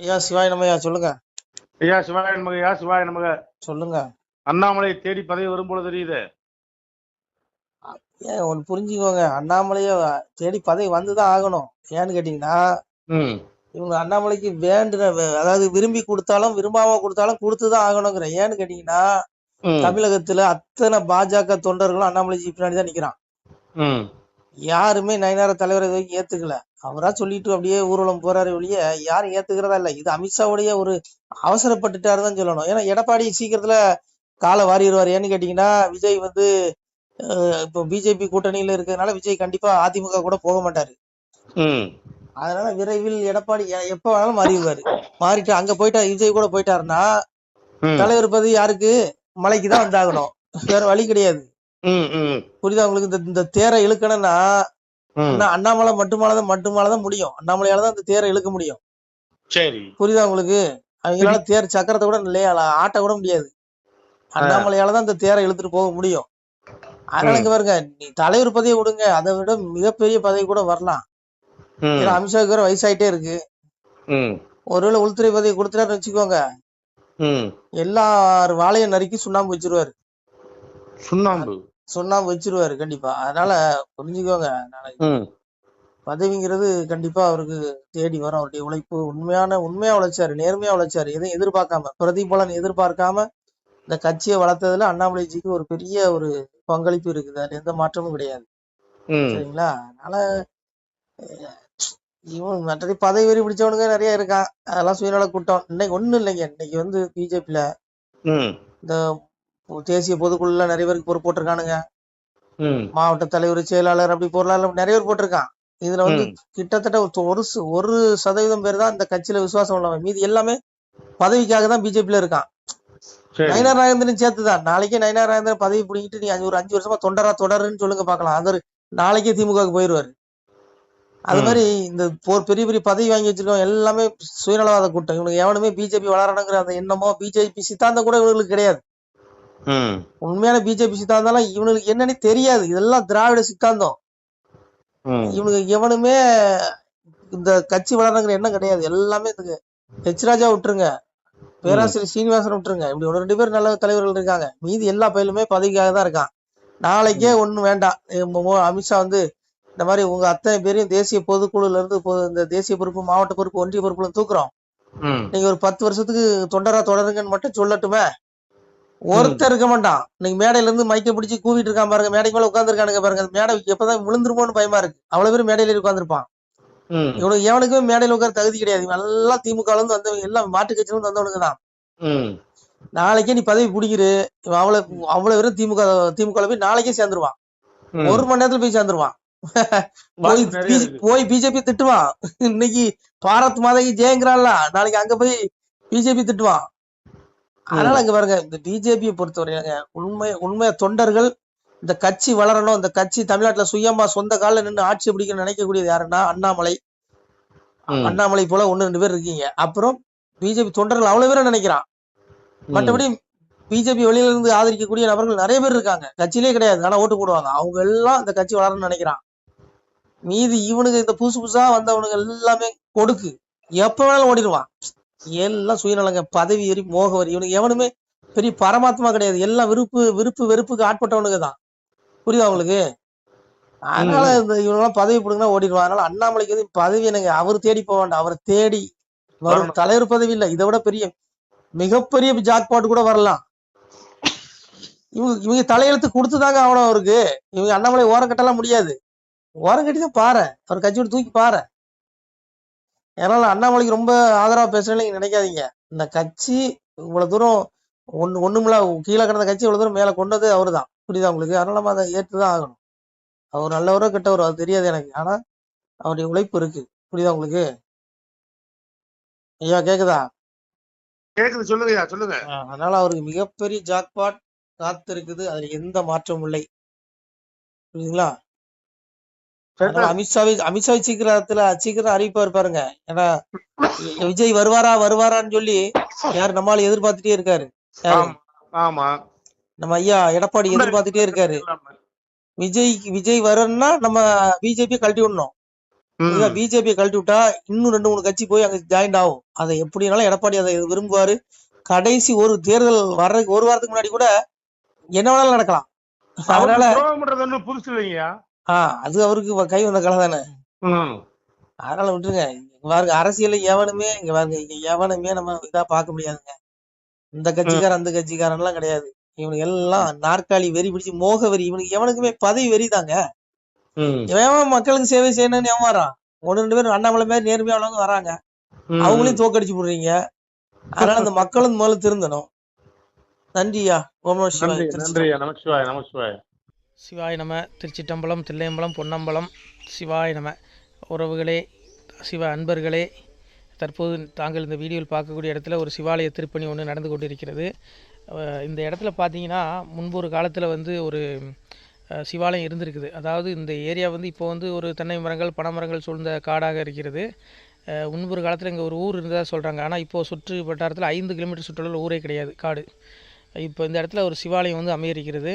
ஐயா சிவாய் நம்மையா சொல்லுங்க. ஐயா சிவாய நமக ஐயா சிவாய நமக. சொல்லுங்க. அண்ணாமலை தேடி பதவி வரும்போது தெரியுது. ஏன் ஒன்று புரிஞ்சுக்கோங்க. அண்ணாமலையை தேடி பதவி வந்துதான் ஆகணும். ஏன்னு கேட்டீங்கன்னா இவங்க அண்ணாமலைக்கு வேண்டுன அதாவது விரும்பி கொடுத்தாலும் விரும்பாம கொடுத்தாலும் கொடுத்துதான் ஆகணுங்கிற ஏன்னு கேட்டீங்கன்னா தமிழகத்துல அத்தனை பாஜக தொண்டர்களும் அண்ணாமலைஜி பின்னாடி தான் நிக்கிறான். யாருமே நயனார தலைவரை ஏத்துக்கல. அவரா சொல்லிட்டு அப்படியே ஊர்வலம் போறாரு ஒழிய யாரும் ஏத்துக்கிறதா இல்ல. இது அமித்ஷாவுடைய ஒரு அவசரப்பட்டுட்டாரு தான் சொல்லணும். ஏன்னா எடப்பாடி சீக்கிரத்துல காலை வாரிடுவார். ஏன்னு கேட்டீங்கன்னா விஜய் வந்து இப்போ பிஜேபி கூட்டணியில இருக்கிறதுனால விஜய் கண்டிப்பா அதிமுக கூட போக மாட்டாரு. அதனால விரைவில் எடப்பாடி எப்ப வேணாலும் மாறிடுவாரு. மாறிட்டு அங்க போயிட்டா விஜய் கூட போயிட்டாருன்னா தலைவர் பதவி யாருக்கு? மலைக்கு தான் வந்தாகணும். வேற வழி கிடையாது. புரியுதா உங்களுக்கு? இந்த இந்த தேரை இழுக்கணும்னா அண்ணாமலை மட்டுமாலதான் மட்டுமாலதான் முடியும். அண்ணாமலையால தான் இந்த தேரை இழுக்க முடியும். சரி. புரியுதா உங்களுக்கு? அவங்களால தேர் சக்கரத்தை கூட இல்லையா? ஆட்ட கூட முடியாது. அண்ணாமலையால தான் இந்த தேரை இழுத்துட்டு போக முடியும். அதனால இங்க பாருங்க நீ தலைவர் பதவியை விடுங்க அதை விட மிகப்பெரிய பதவி கூட வரலாம். ம், ஏன்னா அமித்ஷாவுக்கு வேற வயசாயிட்டே இருக்கு. ம், ஒருவேளை உள்துறை பதவி கொடுத்துட்டாருன்னு வச்சுக்கோங்க. ம். எல்லார் வாழையும் நறுக்கி சுண்ணாம்பு வச்சிருவாரு. சுண்ணாம்பு? சுண்ணாம்பு வச்சிருவாரு கண்டிப்பா. அதனால புரிஞ்சுக்கோங்க பதவிங்கிறது கண்டிப்பா அவருக்கு தேடி வரும். அவருடைய உழைப்பு உண்மையான உண்மையா உழைச்சாரு நேர்மையா உழைச்சாரு. எதையும் எதிர்பார்க்காம பிரதிபலன் எதிர்பார்க்காம இந்த கட்சியை வளர்த்ததுல அண்ணாமலைஜிக்கு ஒரு பெரிய ஒரு பங்களிப்பு இருக்குது. அதுல எந்த மாற்றமும் கிடையாது. சரிங்களா? அதனால இவன் மற்ற பதவி வெறி பிடிச்சவனுங்க நிறைய இருக்கான். அதெல்லாம் சுயநல கூட்டம். இன்னைக்கு ஒண்ணும் இல்லைங்க. இன்னைக்கு வந்து பிஜேபியில இந்த தேசிய பொதுக்குழுல நிறைய பேருக்கு பொறுப்பு போட்டிருக்கானுங்க. மாவட்ட தலைவர் செயலாளர் அப்படி பொருளாளர் நிறைய பேர் போட்டிருக்கான். இதுல வந்து. கிட்டத்தட்ட ஒரு- ஒரு சதவீதம் பேர் தான் இந்த கட்சியில விசுவாசம் உள்ளவன். மீதி எல்லாமே பதவிக்காக தான் பிஜேபியில இருக்கான். நயனார் நாகேந்திரன் சேர்த்துதான் நாளைக்கே நயனார் நாகேந்திரன் பதவி பிடிங்கிட்டு நீ அஞ்சு ஒரு அஞ்சு வருஷமா தொண்டரா தொடருன்னு சொல்லுங்க பார்க்கலாம். அது நாளைக்கே திமுகவுக்கு போயிருவாரு. அது. மாதிரி இந்த போர் பெரிய பெரிய பதவி வாங்கி வச்சிருக்கவங்க எல்லாமே சுயநலவாத கூட்டம். இவனுக்கு எவனுமே பிஜேபி வளரணுங்கிற அந்த எண்ணமோ பிஜேபி சித்தாந்தம் கூட இவங்களுக்கு கிடையாது. உண்மையான பிஜேபி சித்தாந்தம்லாம் இவனுக்கு என்னன்னு தெரியாது. இதெல்லாம் திராவிட சித்தாந்தம். இவனுக்கு எவனுமே இந்த கட்சி வளரணுங்கிற எண்ணம் கிடையாது. எல்லாமே இந்த ஹெச் ராஜா விட்டுருங்க. பேராசிரியர் சீனிவாசன் விட்டுருங்க. இப்படி ஒரு ரெண்டு பேர் நல்ல தலைவர்கள் இருக்காங்க. மீதி எல்லா பயிலுமே பதவிக்காக தான் இருக்கான். நாளைக்கே ஒண்ணும் வேண்டாம். அமித்ஷா வந்து இந்த மாதிரி உங்க அத்தனை பேரையும் தேசிய பொதுக்குழுல இருந்து இந்த தேசிய பொறுப்பு மாவட்ட பொறுப்பு ஒன்றிய பொறுப்புல தூக்குறோம். நீங்க ஒரு பத்து வருஷத்துக்கு தொண்டரா தொடருங்கன்னு மட்டும் சொல்லட்டுமே. ஒருத்தர் இருக்க மாட்டான். நீங்க மேடையில இருந்து மைக்க பிடிச்சி கூவிட்டு இருக்கான் பாருங்க மேடைக்கு மேல உட்காந்துருக்கானுங்க பாருங்க. மேடை எப்பதான் விழுந்துருமோன்னு பயமா இருக்கு. அவ்வளவு பேர் மேடையில உட்காந்துருப்பான் இவனுக்கு எவனுக்குமே மேடையில உட்கார தகுதி கிடையாது. எல்லாம் திமுக இருந்து வந்தவங்க எல்லாம் மாட்டு கட்சியில இருந்து வந்தவனுக்கு தான். நாளைக்கே நீ பதவி பிடிக்கிரு இவன் அவ்வளவு அவ்வளவு பேரும் திமுக திமுக போய் நாளைக்கே சேர்ந்துருவான். ஒரு மணி நேரத்துல போய் சேர்ந்துருவான். போய். போய் பிஜேபி திட்டுவான். இன்னைக்கு பாரத் மாதகி ஜெயங்கிறான்ல. நாளைக்கு அங்க போய் பிஜேபி திட்டுவான். அதனால அங்க பாருங்க இந்த பிஜேபியை பொறுத்தவரையிலங்க உண்மை உண்மை தொண்டர்கள் இந்த கட்சி வளரணும் இந்த கட்சி தமிழ்நாட்டுல சுயமா சொந்த காலில் நின்று ஆட்சி பிடிக்கணும்னு நினைக்கக்கூடியது யாருன்னா அண்ணாமலை. அண்ணாமலை போல ஒன்னு ரெண்டு பேர் இருக்கீங்க. அப்புறம் பிஜேபி தொண்டர்கள் அவ்வளவு பேரை நினைக்கிறான். மற்றபடி பிஜேபி வெளியில இருந்து ஆதரிக்கக்கூடிய நபர்கள் நிறைய பேர் இருக்காங்க. கட்சியிலே கிடையாது ஆனா ஓட்டு போடுவாங்க. அவங்க எல்லாம் இந்த கட்சி வளரணும்னு நினைக்கிறான். மீதி இவனுக்கு இந்த புதுசு புதுசா வந்தவனுங்க எல்லாமே கொடுக்கு. எப்ப வேணாலும் ஓடிடுவான். எல்லாம் சுயநலங்க பதவி எரி மோக வரி இவனுக்கு எவனுமே பெரிய பரமாத்மா கிடையாது. எல்லாம் விருப்பு விருப்பு வெறுப்புக்கு ஆட்பட்டவனுங்க தான். புரியுதா உங்களுக்கு? அதனால இந்த இவனெல்லாம் பதவி பிடுங்கன்னா ஓடிடுவான். அதனால அண்ணாமலைக்கு பதவி எனக்கு அவர் தேடி போக வேண்டாம். அவர் தேடி வரும். தலைவர் பதவி இல்ல. இதை விட பெரிய மிகப்பெரிய ஜாக்பாட் கூட வரலாம். இவங்க இவங்க தலையெழுத்து கொடுத்துதாங்க ஆகணும் அவருக்கு. இவங்க அண்ணாமலை ஓரம் கட்டலாம் முடியாது. ஓரம் கட்டி தான் பாரு அவர் கட்சி விட்டு தூக்கி பாரு அதனால அண்ணாமலைக்கு ரொம்ப ஆதரவா பேசுறேன்னு நீங்க நினைக்காதீங்க. இந்த கட்சி இவ்வளவு தூரம் ஒண்ணு ஒண்ணுமில்ல கீழே கிடந்த கட்சி இவ்வளவு தூரம் மேல கொண்டது அவர்தான். புரியுதா உங்களுக்கு? அதனால நம்ம அதை ஏற்றுதான் ஆகணும். அவர் நல்லவரோ கெட்டவரோ அது தெரியாது எனக்கு. ஆனா அவருடைய உழைப்பு இருக்கு. புரியுதா உங்களுக்கு? ஐயா கேக்குதா? கேக்குது சொல்லுங்கய்யா சொல்லுங்க. அதனால அவருக்கு மிகப்பெரிய ஜாக்பாட் காத்திருக்குது. அதுல எந்த மாற்றமும் இல்லை. புரியுதுங்களா? அமித்ஷாவை அமித்ஷாவை சீக்கிரத்துல சீக்கிரம் அறிவிப்பாரு பாருங்க. ஏன்னா விஜய் வருவாரா வருவாரான்னு சொல்லி யார் நம்மால எதிர்பார்த்துட்டே இருக்காரு? ஆமா நம்ம ஐயா எடப்பாடி எதிர்பார்த்துட்டே இருக்காரு. விஜய் விஜய் வரணும்னா நம்ம பிஜேபி கழட்டி விடணும். ம். பிஜேபியை கழட்டி விட்டா இன்னும் ரெண்டு மூணு கட்சி போய் அங்க ஜாயிண்ட் ஆகும். அதை எப்படினாலும் எடப்பாடி அதை விரும்புவாரு. கடைசி ஒரு தேர்தல் வர்றதுக்கு ஒரு வாரத்துக்கு முன்னாடி கூட என்ன வேணாலும் நடக்கலாம். அதனால புதுசு இல்லைங்கய்யா. ஆஹ் அது அவருக்கு கை வந்த கலை தானே. அதனால விட்டுருங்க. இங்க பாருங்க அரசியல்ல எவனுமே இங்க பாருங்க இங்க எவனுமே நம்ம இதா பார்க்க முடியாதுங்க. இந்த கட்சிக்காரன் அந்த கட்சிக்காரன் எல்லாம் கிடையாது. இவனுக்கு எல்லாம் நாற்காலி வெறி பிடிச்சு மோக வெறி. இவனுக்கு எவனுக்குமே பதவி வெறி தாங்க. எவன் மக்களுக்கு சேவை செய்யணும்னு எவன் வரான் ஒன்னு ரெண்டு பேரும் அண்ணாமலை மாதிரி நேர்மையா உள்ளவங்க வராங்க. அவங்களையும் தோக்கடிச்சு போடுறீங்க. அதனால அந்த மக்களும் முதல்ல திருந்தணும். நன்றியா? ஓம் சிவாய. நன்றியா? நமச்சிவாய நமச்சிவாய சிவாய நம. திருச்சிட்டம்பலம் தில்லையம்பலம் பொன்னம்பலம். சிவாய நம. உறவுகளே சிவ அன்பர்களே தற்போது தாங்கள் இந்த வீடியோவில் பார்க்கக்கூடிய இடத்துல ஒரு சிவாலய திருப்பணி ஒன்று நடந்து கொண்டிருக்கிறது. இந்த இடத்துல பார்த்தீங்கன்னா முன்பு ஒரு காலத்தில் வந்து ஒரு சிவாலயம் இருந்திருக்குது. அதாவது இந்த ஏரியா வந்து இப்போ வந்து ஒரு தென்னை மரங்கள் பனைமரங்கள் சூழ்ந்த காடாக இருக்கிறது. முன்பொரு முன்பு காலத்தில் இங்கே ஒரு ஊர் இருந்ததாக சொல்கிறாங்க ஆனால் இப்போது சுற்று வட்டாரத்தில் ஐந்து கிலோமீட்டர் சுற்றுலாவில் ஊரே கிடையாது காடு. இப்போ இந்த இடத்துல ஒரு சிவாலயம் வந்து அமையிருக்கிறது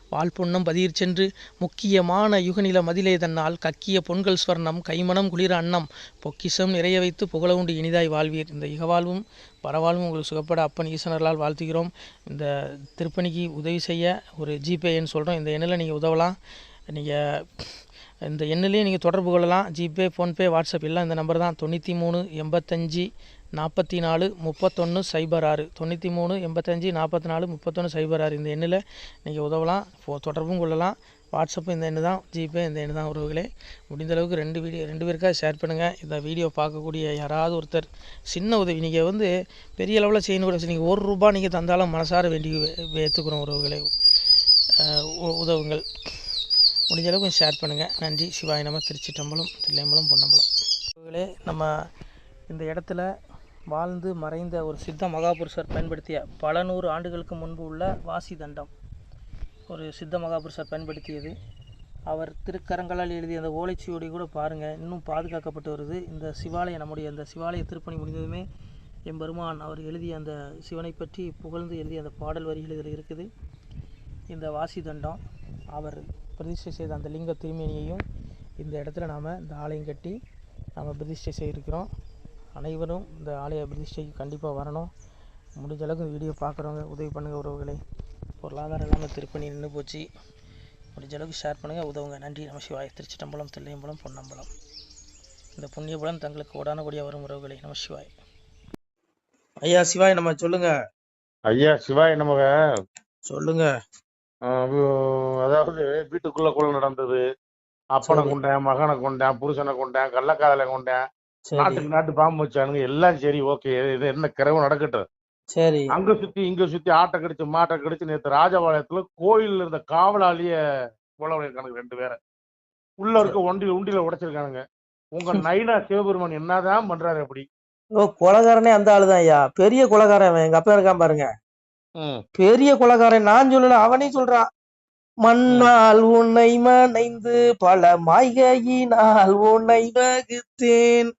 வாழ்பொன்னம் பதியிற் சென்று முக்கியமான யுகநில மதிலே தன்னால் கக்கிய பொன்கள் ஸ்வர்ணம் கைமணம் குளிர அன்னம் பொக்கிஷம் நிறைய வைத்து புகழவுண்டு இனிதாய் வாழ்வீர். இந்த இகவாழ்வும் பரவாழ்வும் உங்களுக்கு சுகப்பட அப்பன் ஈசனர்களால் வாழ்த்துகிறோம். இந்த திருப்பணிக்கு உதவி செய்ய ஒரு ஜிபே எண் சொல்கிறோம் இந்த எண்ணில் நீங்கள் உதவலாம். நீங்கள் இந்த எண்ணிலையும் நீங்கள் தொடர்பு கொள்ளலாம். ஜிபே ஃபோன்பே வாட்ஸ்அப் எல்லாம் இந்த நம்பர் தான். தொண்ணூற்றி மூணு எண்பத்தஞ்சி நாற்பத்தி நாலு முப்பத்தொன்று சைபர் ஆறு. தொண்ணூற்றி மூணு எண்பத்தஞ்சி நாற்பத்தி நாலு முப்பத்தொன்று சைபர் ஆறு இந்த எண்ணில் நீங்கள் உதவலாம். ஃபோ தொடர்பும் கொள்ளலாம். வாட்ஸ்அப்பும் இந்த எண்ணு தான். ஜிபே இந்த எண்ணு தான் உறவுகளே. முடிந்த அளவுக்கு ரெண்டு வீடியோ ரெண்டு பேருக்காக ஷேர் பண்ணுங்கள் இந்த வீடியோ பார்க்கக்கூடிய யாராவது ஒருத்தர் சின்ன உதவி நீங்கள் வந்து பெரிய அளவில் செய்யணும் கூட நீங்கள் ஒரு ரூபா நீங்கள் தந்தாலும் மனசார வேண்டி ஏற்றுக்கிறோம் உறவுகளே. உ- உதவுங்கள். முடிஞ்ச அளவுக்கு கொஞ்சம் ஷேர் பண்ணுங்கள் நன்றி. சிவாய நம்ம திருச்சிட்டம்பலம் தில்லையம்பலம் பொன்னம்பலம். இவர்களே நம்ம இந்த இடத்துல வாழ்ந்து மறைந்த ஒரு சித்த மகாபுருஷர் பயன்படுத்திய பல நூறு ஆண்டுகளுக்கு முன்பு உள்ள வாசி தண்டம். ஒரு சித்த மகாபுருஷர் பயன்படுத்தியது. அவர் திருக்கரங்களால் எழுதிய அந்த ஓலைச்சுவடி கூட பாருங்கள் இன்னும் பாதுகாக்கப்பட்டு வருது. இந்த சிவாலயம் நம்முடைய அந்த சிவாலய திருப்பணி முடிந்ததுமே எம்பெருமான் அவர் எழுதிய அந்த சிவனை பற்றி புகழ்ந்து எழுதிய அந்த பாடல் வரிகள் இதில் இருக்குது. இந்த வாசி தண்டம் அவர் பிரதிஷ்டை செய்த அந்த லிங்க திருமேனியையும் இந்த இடத்துல நாம் இந்த ஆலயம் கட்டி நாம் பிரதிஷ்டை செய்திருக்கிறோம். அனைவரும் இந்த ஆலய பிரதிஷ்டைக்கு கண்டிப்பாக வரணும். முடிஞ்ச அளவுக்கு வீடியோ பார்க்குறவங்க உதவி பண்ணுங்கள் உறவுகளே. பொருளாதாரம் இல்லாமல் திருப்பணி நின்று போச்சு. முடிஞ்ச அளவுக்கு ஷேர் பண்ணுங்கள் உதவுங்க. நன்றி. நம சிவாய. திருச்சிட்டம்பலம் தில்லையம்பலம் பொன்னம்பலம். இந்த புண்ணியபலம் தங்களுக்கு உடான கூடிய வரும் உறவுகளே. நம சிவாய். ஐயா சிவாய் நம்ம சொல்லுங்க. ஐயா சிவாய நமக. சொல்லுங்க. அதாவது வீட்டுக்குள்ள கொள்ள நடந்தது. அப்பனை. கொண்டேன் மகனை கொண்டேன் புருஷனை கொண்டேன் கள்ளக்காதலை கொண்டேன். நாட்டுக்கு நாட்டு பாம்பு வச்சானுங்க. எல்லாம் சரி ஓகே. இது என்ன கிரவம் நடக்கட்டும். சரி. அங்க சுத்தி இங்க சுத்தி ஆட்டை கடிச்சு மாட்டை கடிச்சு நேத்து ராஜபாளையத்துல கோயில்ல இருந்த காவலாளிய கொலை பண்ணிருக்கானுங்க ரெண்டு பேரை. உள்ள இருக்க ஒண்டில உண்டில உடைச்சிருக்கானுங்க. உங்க நைனா சிவபெருமான் என்னதான் பண்றாரு அப்படி? ஓ கொலகாரனே அந்த ஆளுதான் ஐயா. பெரிய கொலகாரன் அவன். எங்க அப்பா இருக்கான் பாருங்க. பெரிய கொலகாரன். நான் சொல்லல அவனே சொல்றான். மண்ணால் உன்னை மனைந்து பல மாய்கையினால் உன்னை வகுத்தேன்.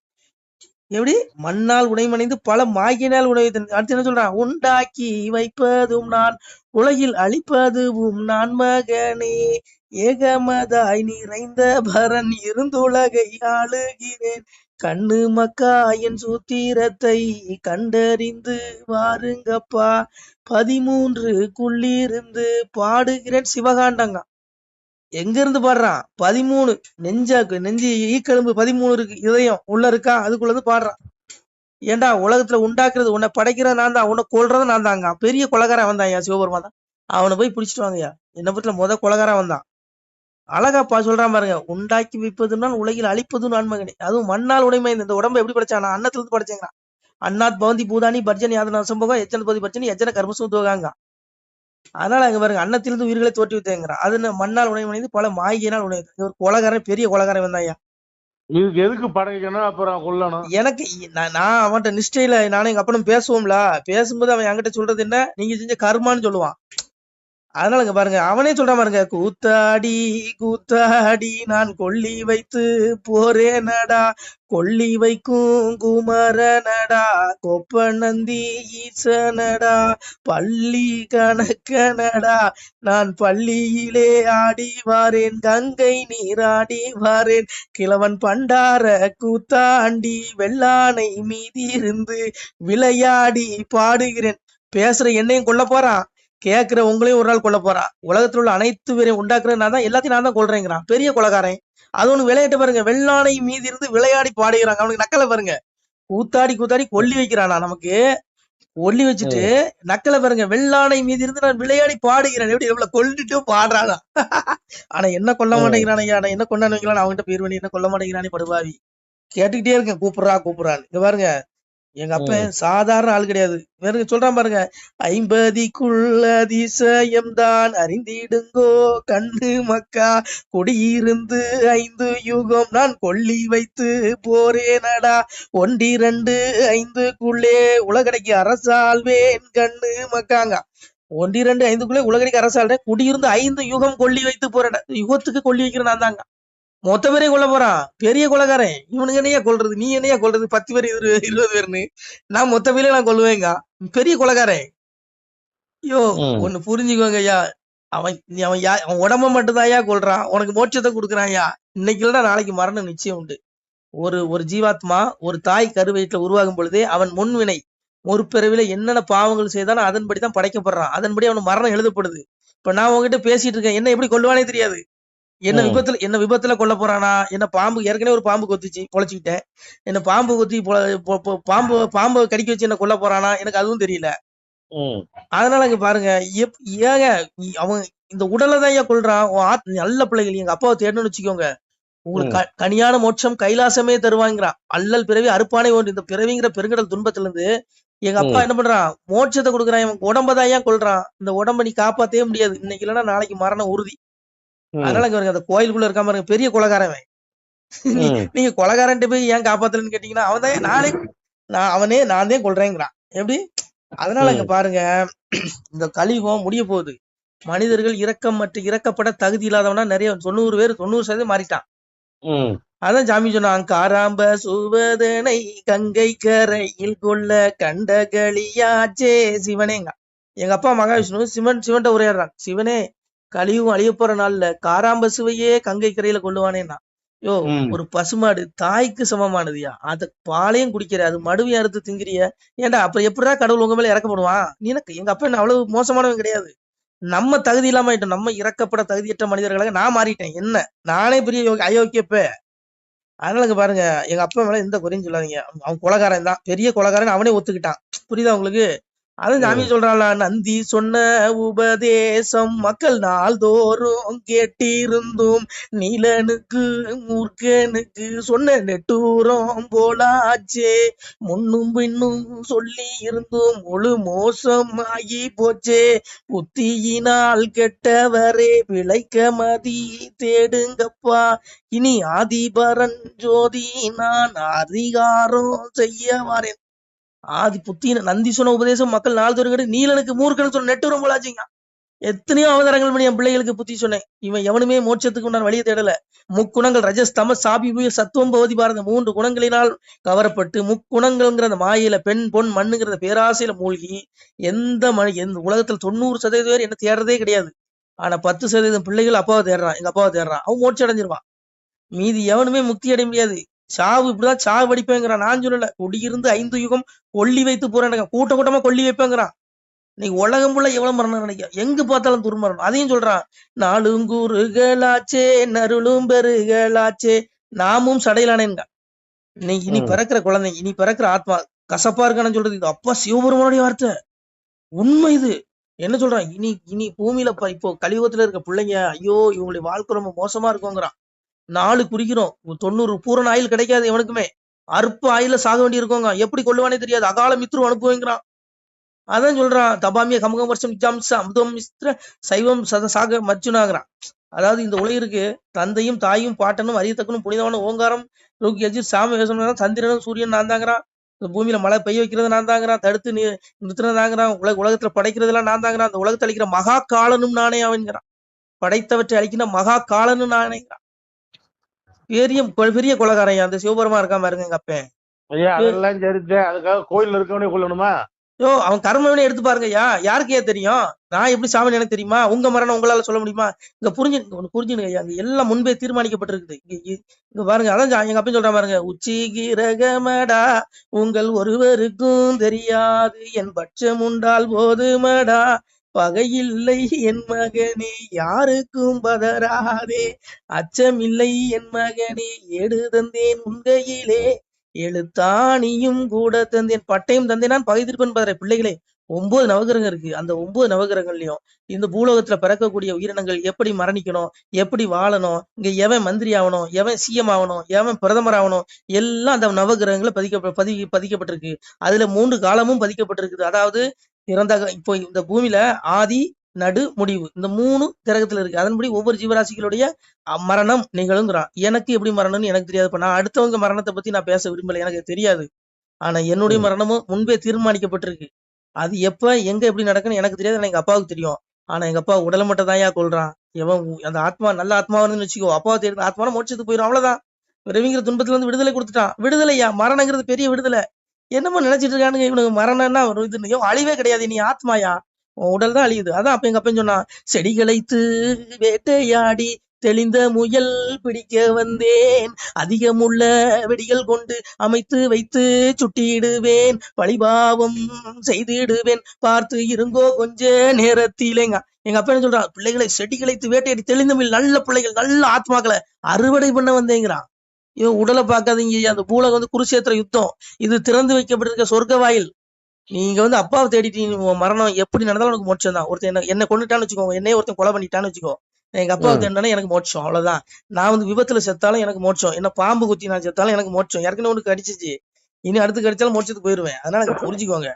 எப்படி? மண்ணால் உனைமனைந்து பல மாயினால் உணை அடுத்து என்ன சொல்றான்? உண்டாக்கி வைப்பதும் நான் உலகில் அழிப்பதுவும் நான் மகனே. ஏகமதாய் நிறைந்த பரன் இருந்துலகை ஆளுகிறேன். கண்ணு மக்கா என் சூத்திரத்தை கண்டறிந்து வாருங்கப்பா. பதிமூன்று குள்ளிருந்து பாடுகிறேன் சிவகாண்டங்க. எங்க இருந்து பாடுறான்? பதிமூணு. நெஞ்சாக்கு நெஞ்சு ஈக்கெலும்பு பதிமூணு இருக்கு. இதயம் உள்ள இருக்கா? அதுக்குள்ள இருந்து பாடுறான். ஏண்டா உலகத்துல உண்டாக்குறது உன்னை படைக்கிறது நான் தான் உன்னை கொள்றது நான் தாங்க பெரிய கொலகாரன் வந்தான் ஐயா தான். அவனை போய் பிடிச்சிட்டு வாங்கய்யா. என்ன பத்தில முத கொலகாரன் வந்தான் அழகாப்பா சொல்றான் பாருங்க உண்டாக்கி வைப்பதுனால் உலகில் அழிப்பதும் நான் மகனே. அதுவும் மண்ணால் உடைமை இந்த உடம்பை எப்படி படைச்சானா? அன்னத்துல இருந்து படைச்சேங்கிறான். அண்ணாத் பவந்தி பூதானி பர்ஜன் யாதன சம்பவம் எச்சன பதி பர்ஜனி எச்சன கர்மசூத்துவகாங்க அதனால அங்க பாருங்க அன்னத்திலிருந்து உயிர்களை தோற்றி வைத்தேங்கிறான் அது மண்ணால் உணவு பல மாயினால் உணவு ஒரு கொலகாரன் பெரிய கொலகாரன் வந்தாயா இதுக்கு எதுக்கு படைக்கணும் அப்புறம் கொல்லணும்? எனக்கு நான் நான் அவன்கிட்ட நிஷ்டையில நானும் எங்க அப்பனும் பேசுவோம்ல. பேசும்போது அவன் என்கிட்ட சொல்றது என்ன? நீங்க செஞ்ச கர்மான்னு சொல்லுவான். அதனால பாருங்க அவனே சொல்றான் பாருங்க கூத்தாடி கூத்தாடி நான் கொள்ளி வைத்து போறேனடா கொள்ளி வைக்கும் குமரனடா கொப்ப நந்தி ஈசனடா பள்ளி கணக்கனடா நான் பள்ளியிலே ஆடி வாரேன் கங்கை நீராடி வாரேன் கிழவன் பண்டார கூத்தாண்டி வெள்ளானை மீதி இருந்து விளையாடி பாடுகிறேன். பேசுற என்னையும் கொல்ல போறான். கேக்குற உங்களையும் ஒரு நாள் கொல்ல போறான் உலகத்துல உள்ள அனைத்து பேரையும் உண்டாக்குறது நான் தான் எல்லாத்தையும் நான் தான் கொள்றேங்கிறான் பெரிய கொலகாரன். அது ஒண்ணு விளையாட்டு பாருங்க. வெள்ளானை மீதி இருந்து விளையாடி பாடுகிறாங்க அவனுக்கு நக்கலை பாருங்க. கூத்தாடி கூத்தாடி கொல்லி வைக்கிறானா நமக்கு? கொல்லி வச்சுட்டு நக்கலை பாருங்க. வெள்ளானை மீதி இருந்து நான் விளையாடி பாடுகிறேன். எப்படி எவ்வளவு கொல்லிட்டு பாடுறானா? ஆனா என்ன கொல்ல மாட்டேங்கிறான் என்ன கொண்டாந்து வைக்கலாம் அவன்கிட்ட பேர் பண்ணி என்ன கொல்ல மாட்டேங்கிறானே படுபாவி. கேட்டுக்கிட்டே இருக்கேன். கூப்பிடுறா கூப்பிடுறான்னு. இங்க பாருங்க. எங்க அப்பன் சாதாரண ஆள் கிடையாது. வேற சொல்றான் பாருங்க ஐம்பதிக்குள்ள அதிசயம்தான். அறிந்திடுங்கோ கண்ணு மக்கா. குடியிருந்து ஐந்து யுகம் நான் கொள்ளி வைத்து போறேனடா ஒன்றிரண்டு ஐந்துக்குள்ளே உலகடைக்கு அரசாள்வேன் கண்ணு மக்காங்க. ஒன்றிரண்டு ஐந்துக்குள்ளே உலகடைக்கு அரசாள்றேன். குடியிருந்து ஐந்து யுகம் கொள்ளி வைத்து போறேன் யுகத்துக்கு கொல்லி வைக்கிறேன் நான் தாங்க. மொத்த பேரையும் கொல்ல போறான் பெரிய கொலகாரன். இவனுக்கு என்னையா கொல்றது? நீ என்னையா கொல்றது? பத்து பேர் இரு இருபது பேர்னு. நான் மொத்த பேரையும் நான் கொல்லுவேங்க. பெரிய கொலகாரன். ஐயோ. ஒண்ணு புரிஞ்சுக்கோங்க ஐயா. அவன் அவன் யா அவன் உடம்ப மட்டும்தான் ஐயா கொல்றான். உனக்கு மோட்சத்தை கொடுக்குறான் ஐயா. இன்னைக்கு இல்லைன்னா நாளைக்கு மரணம் நிச்சயம் உண்டு. ஒரு ஒரு ஜீவாத்மா ஒரு தாய் கருவயிற்றுல உருவாகும் பொழுதே அவன் முன்வினை ஒரு பிறவில என்னென்ன பாவங்கள் செய்தாலும் அதன்படி தான் படைக்கப்படுறான். அதன்படி அவனுக்கு மரணம் எழுதப்படுது. இப்ப நான் உங்ககிட்ட பேசிட்டு இருக்கேன். என்ன எப்படி கொல்லுவானே தெரியாது. என்ன. விபத்துல என்ன விபத்துல கொல்ல போறானா? என்ன பாம்பு ஏற்கனவே ஒரு பாம்பு கொத்துச்சு பொழைச்சிக்கிட்டேன். என்ன பாம்பு கொத்தி பாம்பு பாம்பு கடிக்க வச்சு என்ன கொல்ல போறானா? எனக்கு அதுவும் தெரியல. அதனால இங்க பாருங்க ஏங்க அவன் இந்த உடலை தான் ஏன் கொள்றான் நல்ல பிள்ளைகள் எங்க அப்பாவை தேடணும்னு வச்சுக்கோங்க. உங்களுக்கு கனியான மோட்சம் கைலாசமே தருவாங்கிறான். அல்லல் பிறவி அறுப்பானை ஒன்று இந்த பிறவிங்கிற பெருங்கடல் துன்பத்துல இருந்து எங்க அப்பா. என்ன பண்றான்? மோட்சத்தை கொடுக்குறான். இவன் உடம்பதான் ஏன் கொள்றான் இந்த உடம்ப நீ காப்பாத்தவே முடியாது. இன்னைக்கு இல்லைன்னா நாளைக்கு மரணம் உறுதி. அதனால இங்க பாருங்க அந்த கோயிலுக்குள்ள இருக்காம பாருங்க பெரிய ம். நீங்க கொலகாரன்ட்டு போய் ஏன் காப்பாத்தலன்னு கேட்டீங்கன்னா அவன் தான் நானே நான் அவனே நான் தான் கொள்றேங்கிறான் எப்படி? அதனால இங்க பாருங்க இந்த கலியுகம் முடிய போகுது. மனிதர்கள் இரக்கம் மற்றும் இறக்கப்பட தகுதி இல்லாதவனா நிறைய தொண்ணூறு பேர் தொண்ணூறு சதவீதம் மாறிட்டான். அதான் சாமி சொன்னான் காராம்ப சுவதனை கங்கை கரையில் கொள்ள கண்டகளியாச்சே சிவனேங்க எங்க அப்பா மகாவிஷ்ணு சிவன் சிவன்ட்ட உரையாடுறான் சிவனே கலியுகம் அழிய போற நாள்ல காராம்ப சிவையே கங்கை கரையில கொள்ளுவானேன்னா யோ. ஒரு பசுமாடு தாய்க்கு சமமானதுயா? அத பாலையும் குடிக்கிற அது மடுவையும் அறுத்து திங்கிறிய ஏன்டா அப்ப எப்படிடா கடவுள் உங்க மேல இறக்கப்படுவான் எனக்கு எங்க அப்பா என்ன அவ்வளவு மோசமானவன் கிடையாது. நம்ம தகுதி இல்லாம ஆயிட்டோம் நம்ம இறக்கப்பட தகுதியற்ற மனிதர்களாக நான் மாறிட்டேன். என்ன? நானே பெரிய யோகி- அயோக்கியப்ப. அதனால பாருங்க எங்க அப்பா மேல எந்த குறையும் சொல்லாதீங்க. அவன் அவன் கொலகாரன் தான். பெரிய கொலகாரன் அவனே ஒத்துக்கிட்டான். புரியுதா உங்களுக்கு? அதான் சாமி சொல்றான்ல நந்தி சொன்ன உபதேசம் மக்கள் நாள்தோறும் கேட்டிருந்தும் நீலனுக்கு மூர்க்கனுக்கு சொன்ன நெட்டூரம் போலாச்சே. முன்னும் பின்னும் சொல்லி இருந்தும் முழு மோசமாகி போச்சே. புத்தியினால் கெட்டவரே பிழைக்க மதி தேடுங்கப்பா. இனி ஆதிபரன் ஜோதி நான் அதிகாரம் செய்ய வரேன். ஆதி புத்தின நந்தி சொன்ன உபதேசம் மக்கள் நாள்தோறும் கேட்டு நீலனுக்கு மூர்க்கன்னு சொன்ன நெட்டுரம் போலாச்சுங்க. எத்தனையோ அவதாரங்கள் பண்ணி என் பிள்ளைகளுக்கு புத்தி சொன்னேன். இவன் எவனுமே மோட்சத்துக்கு உண்டான வழியை தேடல. முக்குணங்கள் ரஜஸ் தம சாபி சத்துவம் பகுதி பாரத மூன்று குணங்களினால் கவரப்பட்டு முக்குணங்கள்ங்கிற அந்த மாயில பெண் பொன் மண்ணுங்கிற பேராசையில மூழ்கி எந்த மணி எந்த உலகத்துல தொண்ணூறு சதவீதம் பேர் என்ன தேடுறதே கிடையாது. ஆனா பத்து சதவீதம் பிள்ளைகள் அப்பாவை தேடுறான் எங்க அப்பாவை தேடுறான். அவன் மோட்சம் அடைஞ்சிருவான். மீதி எவனுமே முக்தி அடைய முடியாது. சாவு இப்படிதான் சாவு அடிப்பேங்கிறான். நான் சொல்லல. குடியிருந்து ஐந்து யுகம் கொல்லி வைத்து போறேன் கூட்ட கூட்டமா கொல்லி வைப்பேங்கிறான். இன்னைக்கு உலகம் ஃபுல்லா எவ்வளவு மரணம் நினைக்க எங்க பார்த்தாலும் துர்மரணம். அதையும் சொல்றான். நாளுங்கூறுகளாச்சே நருளும் பெருகளாச்சே நாமும் சடையிலானேங்க இன்னைக்கு இனி. பிறக்கிற குழந்தை இனி பிறக்கிற ஆத்மா கசப்பா இருக்கான்னு சொல்றது இது. அப்பா சிவபெருமானுடைய வார்த்தை. உண்மை இது. என்ன சொல்றான்? இனி இனி பூமியில இப்போ கலியுகத்துல இருக்க பிள்ளைங்க ஐயோ இவங்களுடைய வாழ்க்கை ரொம்ப மோசமா இருக்குங்கிறான். நாலு குறிக்கிறோம் தொண்ணூறு பூரண ஆயில் கிடைக்காது எவனுக்குமே. அற்ப ஆயில சாக வேண்டி இருக்கோங்க எப்படி கொள்ளுவானே தெரியாது. அகால மித்ரு அனுப்புவேங்கிறான் அதான் சொல்றான். தபாமிய கமகம் வருஷம் ஜம்ச அமுதம் மிஸ்ர சைவம் சத சாக மர்ஜுனாகிறான் அதாவது இந்த உலகிற்கு தந்தையும் தாயும் பாட்டனும் அரியத்தக்கனும் புனிதமான ஓங்காரம் ரோக்கி அஜித் சாம வேசம் சந்திரனும் சூரியன் நான் தாங்கிறான். இந்த பூமியில மழை பெய்ய வைக்கிறது நான் தாங்கிறான். தடுத்து நீ நிறுத்தினது நாங்கிறான் உலக உலகத்துல படைக்கிறதெல்லாம் நான் தாங்கிறான். அந்த உலகத்தை அழிக்கிற மகா காலனும் நானே அவன்கிறான். படைத்தவற்றை அழிக்கிற மகா காலனும் நானேங்கிறான் பெரிய பெரிய கொலகாரையா அந்த சிவபெருமா இருக்காம பாருங்க எங்க அப்பன் ஐயா அதெல்லாம் சரிதான் அதுக்காக கோயில்ல இருக்கவனே கொல்லணுமா? யோ அவன் கர்மவினை எடுத்து பாருங்க ஐயா. யாருக்கு ஏன் தெரியும்? நான் எப்படி சாமி எனக்கு தெரியுமா? உங்க மரணம் உங்களால சொல்ல முடியுமா? இங்க புரிஞ்சு ஒண்ணு புரிஞ்சுனுங்க ஐயா. இங்க எல்லாம் முன்பே தீர்மானிக்கப்பட்டிருக்குது. இங்க இங்க பாருங்க அதான் எங்க அப்பா சொல்ற பாருங்க உச்சி கிரகமடா உங்கள் ஒருவருக்கும் தெரியாது. என் பட்சம் உண்டால் போதுமடா. பகையில்லை என் மகனே யாருக்கும் பதறாதே. அச்சமில்லை என் மகனே ஏடு தந்தேன் உங்கையிலே எழுத்தாணியும் கூட தந்தேன் பட்டையும் தந்தேன். நான் பகை திருப்பன் பதற பிள்ளைகளே ஒன்பது நவகிரகம் இருக்கு. அந்த ஒன்பது நவகிரகங்களையும் இந்த பூலோகத்துல பிறக்கக்கூடிய உயிரினங்கள் எப்படி மரணிக்கணும் எப்படி வாழணும் இங்க எவன் மந்திரி ஆகணும் எவன் சிஎம் ஆகணும் எவன் பிரதமர் ஆகணும் எல்லாம் அந்த நவகிரகங்களை பதிக்க பதி பதிக்கப்பட்டிருக்கு. அதுல மூன்று காலமும் பதிக்கப்பட்டிருக்குது. அதாவது இறந்த இப்போ இந்த பூமியில ஆதி நடு முடிவு. இந்த மூணு கிரகத்துல இருக்கு. அதன்படி ஒவ்வொரு ஜீவராசிகளுடைய மரணம் நிகழுங்கிறான். எனக்கு எப்படி மரணம்னு எனக்கு தெரியாது. இப்ப நான் அடுத்தவங்க மரணத்தை பத்தி நான் பேச விரும்பல. எனக்கு தெரியாது. ஆனா என்னுடைய. மரணமும் முன்பே தீர்மானிக்கப்பட்டிருக்கு. அது எப்ப எங்க எப்படி நடக்குன்னு எனக்கு தெரியாது. ஆனா எங்க அப்பாவுக்கு தெரியும். ஆனா எங்க அப்பா உடலை மட்டும் தான் கொள்றான் எவன் அந்த ஆத்மா நல்ல ஆத்மாவான்னு வச்சுக்கோ. அப்பாவை தெரியும் ஆத்மான மோட்சத்துக்கு போயிடும் அவ்வளவுதான். பிறவிங்கிற துன்பத்துல இருந்து விடுதலை கொடுத்துட்டான். விடுதலையா? மரணங்கிறது பெரிய விடுதலை. என்னமோ நினைச்சிட்டு இருக்கானுங்க இவனுக்கு மரணம்னா ஒரு இது அழிவே கிடையாது நீ ஆத்மாயா? உன் உடல் தான் அழியுது. அதான் அப்ப எங்க அப்பன் சொன்னான் செடிகளைத்து வேட்டையாடி தெளிந்த முயல் பிடிக்க வந்தேன். அதிகமுள்ள வெடிகள் கொண்டு அமைத்து வைத்து சுட்டிடுவேன் பழிபாவம் செய்திடுவேன். பார்த்து இருங்கோ கொஞ்ச நேரத்திலேங்க எங்க அப்பா என்ன சொல்றான் பிள்ளைகளை செடிகளைத்து வேட்டையாடி தெளிந்த முயல் நல்ல பிள்ளைகள் நல்ல ஆத்மாக்களை அறுவடை பண்ண வந்தேங்கிறான். இவன் உடலை பார்க்காதீங்க. அந்த பூலகம் வந்து குருஷேத்திர யுத்தம். இது திறந்து வைக்கப்பட்டிருக்க சொர்க்க வாயில் நீங்க வந்து அப்பாவை தேடிட்டீங்க. மரணம் எப்படி நடந்தாலும் உனக்கு மோட்சம் தான். ஒருத்தன் என்ன என்ன கொண்டுட்டான்னு வச்சுக்கோங்க. என்னைய ஒருத்தன் கொலை பண்ணிட்டான்னு வச்சுக்கோ. எங்க அப்பாவை. தேடினா எனக்கு மோட்சம். அவ்வளவுதான். நான் வந்து விபத்துல செத்தாலும் எனக்கு மோட்சம். என்ன பாம்பு குத்தி நான் செத்தாலும் எனக்கு மோட்சம். ஏற்கனவே உனக்கு கடிச்சிச்சு. இனி அடுத்து கடிச்சாலும் மோட்சத்துக்கு போயிருவேன். அதனால எனக்கு புரிஞ்சுக்கோங்க.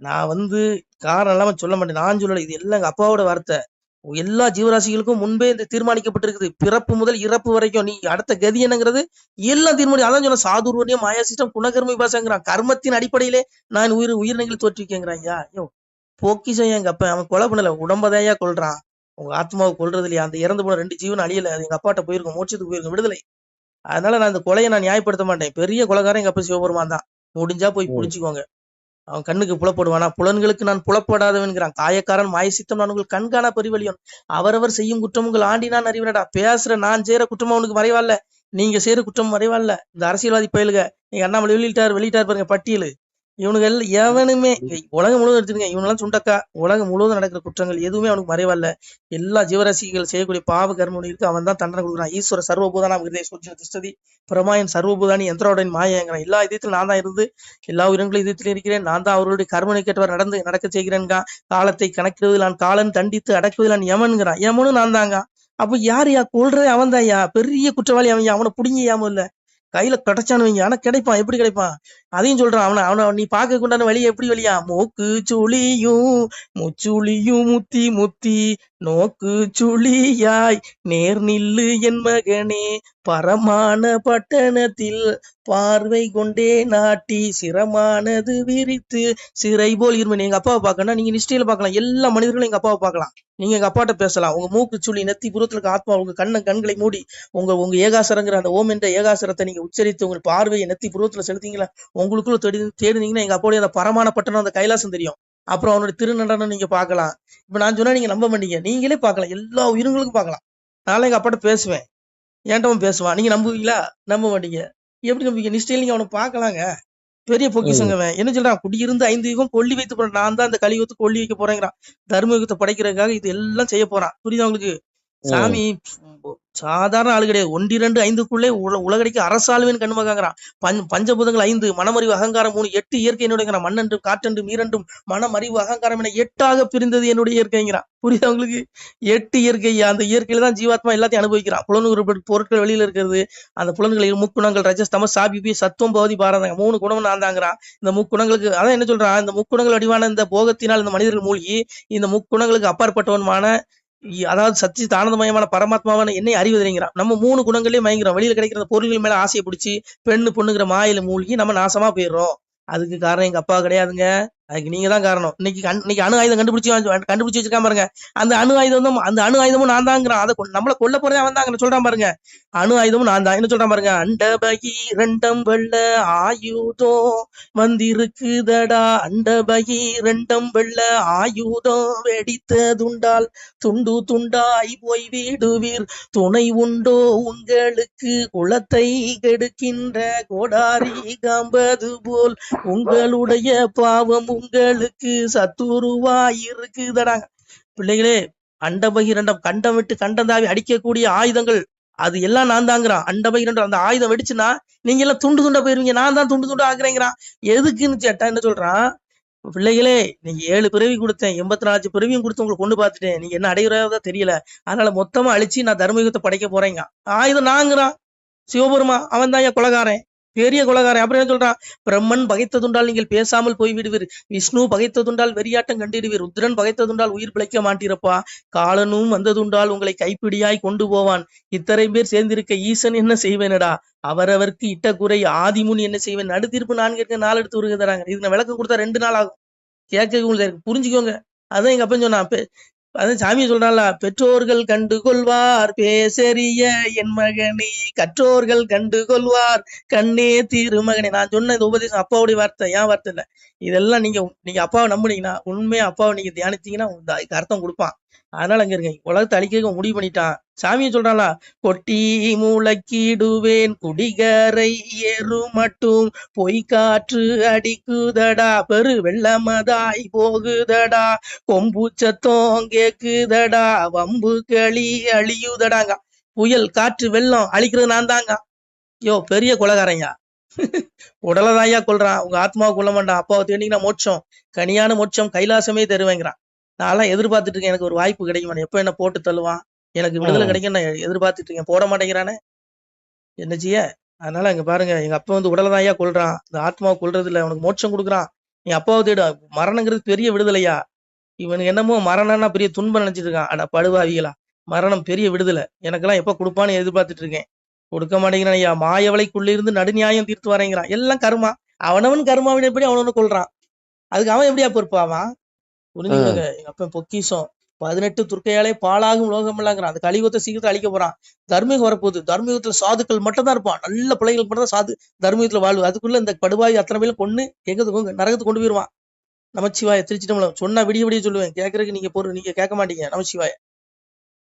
நான் வந்து காரணம் இல்லாம சொல்ல மாட்டேன். நான் சொல்லல. இது எல்லாம் எங்க அப்பாவோட வார்த்தை. எல்லா ஜீவராசிகளுக்கும் முன்பே இந்த தீர்மானிக்கப்பட்டிருக்குது. பிறப்பு முதல் இறப்பு வரைக்கும். நீ அடுத்த கதி என்னங்கிறது எல்லாம் தீர்மானி அதான் சொன்ன சாதுர்வனியம் மாயா சிஸ்டம் குணகர்ம விபாசங்கிறான். கர்மத்தின் அடிப்படையிலே நான் உயிர் உயிரினங்களை தோற்றுவிக்கங்கிறான் ஐயா. பொக்கிஷம் எங்க அப்ப அவன் கொலை பண்ணல. உடம்பதையா கொல்றான். உங்க ஆத்மாவை கொல்றது இல்லையா? அந்த இறந்து போன ரெண்டு ஜீவன் அழியல. அது எங்க அப்பாட்ட போயிருக்கும். மோட்சத்துக்கு போயிருக்கும். விடுதலை. அதனால நான் இந்த கொலையை நான் நியாயப்படுத்த மாட்டேன். பெரிய கொலைகாரன் எங்க அப்பா சிவபெருமான் தான். முடிஞ்சா போய். புடிச்சுக்கோங்க. அவன் கண்ணுக்கு புலப்படுவானா? புலன்களுக்கு நான் புலப்படாதவன்கிறான். காயக்காரன் மாயசித்தம் நான் உங்கள் கண்காணா பரிவலியன் அவரவர் செய்யும் குற்றம் உங்கள் ஆண்டி நான் அறிவினடா. பேசுற நான் செய்யற குற்றம் அவனுக்கு மறைவால்ல நீங்க செய்யற குற்றம் மறைவால்ல இந்த அரசியல்வாதி பயலுக. நீங்க அண்ணாமலை வெளியிட்டார் வெளியிட்டார் பாருங்க பட்டியல். இவனுங்க எல்லாம் எவனுமே உலகம் முழுவதும் எடுத்துருங்க இவனெல்லாம் சுண்டக்கா. உலகம் முழுவதும் நடக்கிற குற்றங்கள் எதுவுமே அவனுக்கு மறைவல்ல எல்லா ஜீவராசிகள் செய்யக்கூடிய பாவ கர்மங்களுக்கு அவன் தான் தண்டனை கொடுக்குறான். ஈஸ்வர சர்வபூதானா ஹிருதய சூட்ச திஷ்டதி பிரமாயன் சர்வபூதானி யந்திரோடன் மாயங்கிறான் எல்லா இதயத்திலும் நான் தான் இருந்து எல்லா உயிரங்களும் இதயத்தில் இருக்கிறேன். நான் தான் அவர்களுடைய கர்மனை கேட்டவர் நடந்து நடக்க செய்கிறேன்கா. காலத்தை கணக்கிடுவதில் நான் காலன் தண்டித்து அடக்குவதில் நான் யமன்கிறான். யமனும் நான் தாங்க அப்ப யார் யா? கொள்றே அவன் தான் யா? பெரிய குற்றவாளி அவன் அவனை புடிங்க யாம இல்ல. கையில கிடைச்சானு வைங்க. ஆனா கிடைப்பான். எப்படி கிடைப்பான்? அதையும் சொல்றான். அவனை அவனை நீ பார்க்க கொண்டான வழி எப்படி வழியா? மூக்கு சுழியும் முச்சுளியும் முத்தி முத்தி. நோக்கு சுழியாய் நேர் நில்லு என் மகனே. பரமான பட்டணத்தில் பார்வை கொண்டே நாட்டி சிரமானது விரித்து சிறை போல் இருமன். எங்க அப்பாவை பார்க்கணும் நீங்க நிஷ்டையில பார்க்கலாம். எல்லா மனிதர்களும் எங்க அப்பாவை பார்க்கலாம். நீங்க எங்க அப்பாட்ட பேசலாம். உங்க மூக்கு சுழி நெத்தி புறத்துல இருக்க ஆத்மா உங்க கண்ண கண்களை மூடி உங்க உங்க ஏகாசரங்கிற அந்த ஓம் என்ற ஏகாசரத்தை நீங்க உச்சரித்து உங்க பார்வையை நெத்தி புருவத்துல செலுத்தீங்களா? உங்களுக்குள்ள தேடி தேடினீங்கன்னா எங்க அப்பாவுடைய அந்த பரமான பட்டணம் அந்த கைலாசம் தெரியும். அப்புறம் அவனுடைய திருநடனம் நீங்க பார்க்கலாம். இப்ப நான் சொன்னா நீங்க நம்ப மாட்டீங்க. நீங்களே பார்க்கலாம். எல்லா உயிர்களுக்கும் பார்க்கலாம். நாளை எங்க அப்பாட்ட பேசுவேன். ஏன்டவன் பேசுவான்? நீங்க நம்புவீங்களா? நம்ப மாட்டீங்க. எப்படி நம்புவீங்க? நிஷ்டையில் நீங்க அவனை பார்க்கலாங்க. பெரிய பொக்கிஷங்க அவன் என்ன சொல்றான்? குடியிருந்து ஐந்து யுகம் கொல்லி வைத்து போறான் நான் தான் இந்த கலியுகத்தை கொல்லி வைக்க போறேங்கிறான். தர்ம யுகத்தை படைக்கிறதுக்காக இது எல்லாம் செய்ய போறான். புரியுதா உங்களுக்கு? சாமி சாதாரண ஆளு கிடையாது. ஒன்றிரண்டு ஐந்துக்குள்ளே உல உலகடிக்கு அரசாளுவேன் கண்மகாங்கிறான் பஞ் பஞ்சபூதங்கள் ஐந்து மனமறிவு அகங்காரம் மூணு எட்டு இயற்கை என்னுடைய மண்ணன்று காற்றென்றும் மீரண்டும் மனமறிவு அகங்காரம் என எட்டாக பிரிந்தது என்னுடைய இயற்கைங்கிறான். புரியுது அவங்களுக்கு எட்டு இயற்கை அந்த இயற்கையில தான் ஜீவாத்மா எல்லாத்தையும் அனுபவிக்கிறான். புலனுறு பொருட்கள் வெளியில இருக்கிறது. அந்த புலன்களில் முக்குணங்கள் ரஜஸ் சாபி சாபிபி சத்துவம் பகுதி பாரதாங்க மூணு குணம் நான் தாங்கிறான். இந்த முக்குணங்களுக்கு அதான் என்ன சொல்றான்? இந்த முக்குணங்கள் வடிவான இந்த போகத்தினால் இந்த மனிதர்கள் மூழ்கி இந்த முக்குணங்களுக்கு அப்பாற்பட்டவனுமான அதாவது சத்தி ஆனந்தமயமான பரமாத்மாவான என்னை அறிவதில்லைங்கிறான். நம்ம மூணு குணங்களையும் மயங்கிறோம் வெளியில கிடைக்கிற பொருள்கள் மேல ஆசையை பிடிச்சி பெண்ணு பொண்ணுங்கிற மாயில மூழ்கி நம்ம நாசமா போயிடுறோம். அதுக்கு காரணம் எங்க அப்பா கிடையாதுங்க. அதுக்கு நீங்க தான் காரணம். இன்னைக்கு இன்னைக்கு அணு ஆயுதம் கண்டுபிடிச்சு வாங்கி- கண்டுபிடிச்சு வச்சிருக்கான் பாருங்க. அந்த அணு ஆயுதம் தான் அந்த அணு ஆயுதமும் நான் தாங்கிறான் அதை நம்மள கொல்ல போறதே அவன் தான் சொல்றான் பாருங்க. அணு ஆயுதமும் நான் தான். என்ன சொல்றான் பாருங்க? அண்டபகி ரெண்டம் வெள்ள ஆயுதம் வந்திருக்குதடா. அண்டபகி ரெண்டம் வெள்ள ஆயுதம் வெடித்த துண்டால் துண்டு துண்டாய் போய் வீடுவீர். துணை உண்டோ உங்களுக்கு குளத்தை கெடுக்கின்ற கோடாரி காம்பது போல் உங்களுடைய பாவம் உங்களுக்கு சத்துருவாய் இருக்குதடாங்க பிள்ளைகளே அண்டபகிரண்டம் கண்டம் விட்டு கண்டம் தாவி அடிக்கக்கூடிய ஆயுதங்கள் அது எல்லாம் நான் தாங்கிறான். அண்டபகிரண்டம் அந்த ஆயுதம் வெடிச்சுன்னா நீங்க எல்லாம் துண்டு துண்டா போயிருவீங்க. நான் தான் துண்டு துண்டா ஆக்குறேங்கிறான் எதுக்குன்னு கேட்டா என்ன சொல்றான்? பிள்ளைகளே நீங்க ஏழு பிறவி கொடுத்தேன் எண்பத்தி நாலு பிறவியும் கொடுத்து உங்களுக்கு கொண்டு பார்த்துட்டேன். நீங்க என்ன அடைகிறதா தெரியல. அதனால மொத்தமா அழிச்சு நான் தர்மயுகத்தை படைக்க போறேங்க ஆயுதம் நாங்கிறான். சிவபெருமா அவன் தான் என் குலகாரன். பெரிய குலகாரன் அப்புறம் என்ன சொல்றான்? பிரம்மன் பகைத்ததுண்டால் நீங்கள் பேசாமல் போய் விடுவீர் விஷ்ணு பகைத்ததுண்டால் வெறியாட்டம் கண்டிடுவீர். ருத்ரன் பகைத்ததுண்டால் உயிர் பிழைக்க மாட்டீரப்பா. காலனும் வந்ததுண்டால் உங்களை கைப்பிடியாய் கொண்டு போவான். இத்தனை பேர் சேர்ந்திருக்க ஈசன் என்ன செய்வேனடா? அவரவர்க்கு இட்ட குறை ஆதிமுனி என்ன செய்வேன்? நடுத்தீர்ப்பு நான் கேட்க நாள் எடுத்து வருகிறாங்க தராங்க நான் விளக்கம் கொடுத்தா ரெண்டு நாள் ஆகும். கேட்க உங்களுக்கு புரிஞ்சுக்கோங்க. அதான் எங்க அப்பன் சொன்னான். அது சாமி சாமியை சொல்றான்ல பெற்றோர்கள் கண்டு கொள்வார் பேசறிய என் மகனே கற்றோர்கள் கண்டு கொள்வார் கண்ணே திருமகனே நான் சொன்ன இந்த உபதேசம் அப்பாவுடைய வார்த்தை ஏன் வார்த்தை இல்லை. இதெல்லாம் நீங்க நீங்க அப்பாவை நம்புனீங்கன்னா உண்மையா அப்பாவை நீங்க தியானிச்சீங்கன்னா அர்த்தம் கொடுப்பான். அதனால அங்க இருங்க உலகத்தை அழிக்க முடிவு பண்ணிட்டான். சாமியை சொல்றான்ல கொட்டி முளைக்கிடுவேன் குடிகரை ஏறு மட்டும் பொய் காற்று அடிக்குதடா பெரு வெள்ளமதாய் போகுதடா கொம்பு கேக்குதடா வம்பு களி அழியுதடாங்க புயல் காற்று வெள்ளம் அழிக்கிறது நான் தாங்க யோ பெரிய கொலகாரங்க உடலதாயா கொள்றான் உங்க ஆத்மாவை கொள்ள மாட்டான் அப்பாவை தேடிங்கன்னா மோட்சம். கனியான மோட்சம் கைலாசமே தருவேங்கிறான். நான்லாம் எதிர்பார்த்துட்டு இருக்கேன் எனக்கு ஒரு வாய்ப்பு கிடைக்கும் எப்ப என்ன போட்டு தள்ளுவான்? எனக்கு விடுதலை. கிடைக்கும் நான் எதிர்பார்த்துட்டு இருக்கேன் போட மாட்டேங்கிறானே. என்ன செய்ய? அதனால இங்க பாருங்க எங்க அப்பா வந்து உடலதாயா கொல்றான். இந்த ஆத்மாவை கொல்றது இல்ல அவனுக்கு மோட்சம் கொடுக்குறான். நீ அப்பாவை தேடு மரணங்கிறது பெரிய விடுதலையா? இவனுக்கு என்னமோ மரணம்னா பெரிய துன்பம் நினைச்சிட்டு இருக்கான். அட படுவாவிகளா மரணம் பெரிய விடுதலை. எனக்கெல்லாம் எப்ப கொடுப்பான்னு எதிர்பார்த்துட்டு இருக்கேன் கொடுக்க மாட்டேங்கிறான் ஐயா. மாயவளைக்குள்ள இருந்து நடுநியாயம் தீர்த்து வரேங்கிறான். எல்லாம் கர்மா. அவனவன் கர்மாவினப்படி அவனவனு கொள்றான் அதுக்கு அவன் எப்படியா பொறுப்பாவான் புரிஞ்சுக்கோங்க எங்க அப்பா பொக்கிஷம். பதினெட்டு துர்க்கையாலே பாழாகும் லோகம் இல்லாங்கிறான் அந்த கலியுகத்தை சீக்கிரத்தை அழிக்க போறான். தர்மயுகம் வரப்போகுது. தர்மயுகத்துல சாதுக்கள் மட்டும் தான் இருப்பான். நல்ல பிள்ளைகள் மட்டும் தான் சாது தர்மயுகத்துல வாழ்வு. அதுக்குள்ள இந்த படுவாய் அத்தனை பேரும் கொண்டு எங்க நரகத்துக்கு கொண்டு போயிருவான். நமச்சிவாய திருச்சிட்டம்பலம் சொன்னா விடிய விடிய சொல்லுவேன். கேட்கறதுக்கு நீங்க பொருள் நீங்க கேட்க மாட்டீங்க. நமச்சிவாய.